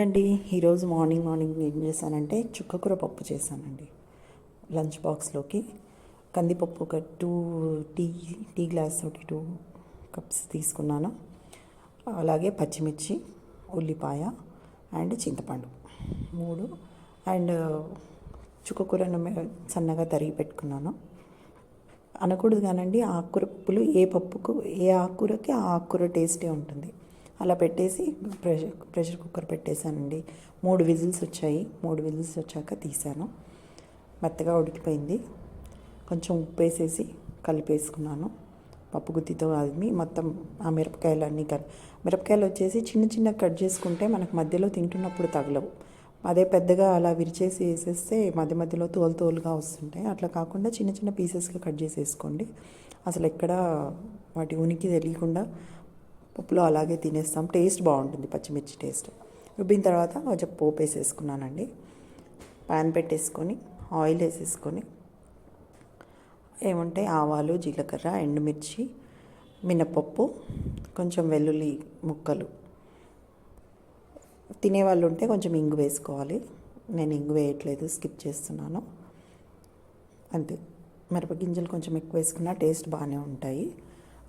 అండి ఈరోజు morning morning ఏం చేశానంటే చుక్కకూర పప్పు చేశానండి. లంచ్ బాక్స్లోకి కందిపప్పు ఒక టూ టీ టీ గ్లాస్ ఒకటి టూ కప్స్ తీసుకున్నాను. అలాగే పచ్చిమిర్చి ఉల్లిపాయ అండ్ చింతపండు మూడు అండ్ చుక్కకూరను సన్నగా తరిగి పెట్టుకున్నాను. అనకూడదు కానండి ఆకుకూర పప్పులు ఏ పప్పుకు ఏ ఆకుకూరకి ఆ ఆకుకూర టేస్టే ఉంటుంది. అలా పెట్టేసి ప్రెషర్ ప్రెషర్ కుక్కర్ పెట్టేశానండి. మూడు విజిల్స్ వచ్చాయి. మూడు విజిల్స్ వచ్చాక తీసాను మెత్తగా ఉడికిపోయింది. కొంచెం ఉప్పు వేసేసి కలిపేసుకున్నాను. పప్పు గుత్తితో అది మొత్తం ఆ మిరపకాయలన్నీ కలి మిరపకాయలు వచ్చేసి చిన్న చిన్న కట్ చేసుకుంటే మనకు మధ్యలో తింటున్నప్పుడు తగలవు. అదే పెద్దగా అలా విరిచేసి వేసేస్తే మధ్య మధ్యలో తోలు తోలుగా వస్తుంటాయి. అట్లా కాకుండా చిన్న చిన్న పీసెస్గా కట్ చేసేసుకోండి. అసలు ఎక్కడ వాటి ఉనికి తెలియకుండా పప్పులో అలాగే తినేస్తాం. టేస్ట్ బాగుంటుంది పచ్చిమిర్చి టేస్ట్. రుబ్బిన తర్వాత కొంచెం పోపు వేసేసుకున్నానండి. ప్యాన్ పెట్టేసుకొని ఆయిల్ వేసేసుకొని ఏముంటే ఆవాలు జీలకర్ర ఎండుమిర్చి మినపప్పు కొంచెం వెల్లుల్లి ముక్కలు. తినేవాళ్ళు ఉంటే కొంచెం ఇంగు వేసుకోవాలి. నేను ఇంగు వేయట్లేదు స్కిప్ చేస్తున్నాను. అంతే. మిరపగింజలు కొంచెం ఎక్కువ వేసుకున్నా టేస్ట్ బాగానే ఉంటాయి.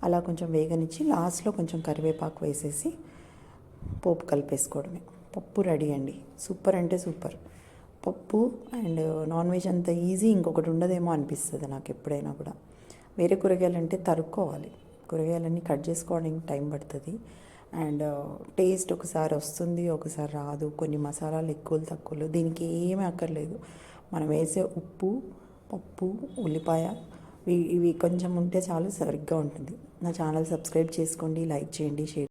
అలా కొంచెం వేగనిచ్చి లాస్ట్లో కొంచెం కరివేపాకు వేసేసి పోపు కలిపేసుకోవడమే. పప్పు రెడీ అండి. సూపర్ అంటే సూపర్. పప్పు అండ్ నాన్ వెజ్ అంత ఈజీ ఇంకొకటి ఉండదేమో అనిపిస్తుంది నాకు ఎప్పుడైనా కూడా. వేరే కూరగాయలు అంటే తరుక్కోవాలి. కూరగాయలన్నీ కట్ చేసుకోవడానికి టైం పడుతుంది. అండ్ టేస్ట్ ఒకసారి వస్తుంది ఒకసారి రాదు. కొన్ని మసాలాలు ఎక్కువలు తక్కువలు. దీనికి ఏమీ అక్కర్లేదు. మనం వేసే ఉప్పు పప్పు ఉల్లిపాయ ఇవి కొంచెం ఉంటే చాలు సరిగ్గా ఉంటుంది. నా ఛానల్ సబ్స్క్రైబ్ చేసుకోండి లైక్ చేయండి షేర్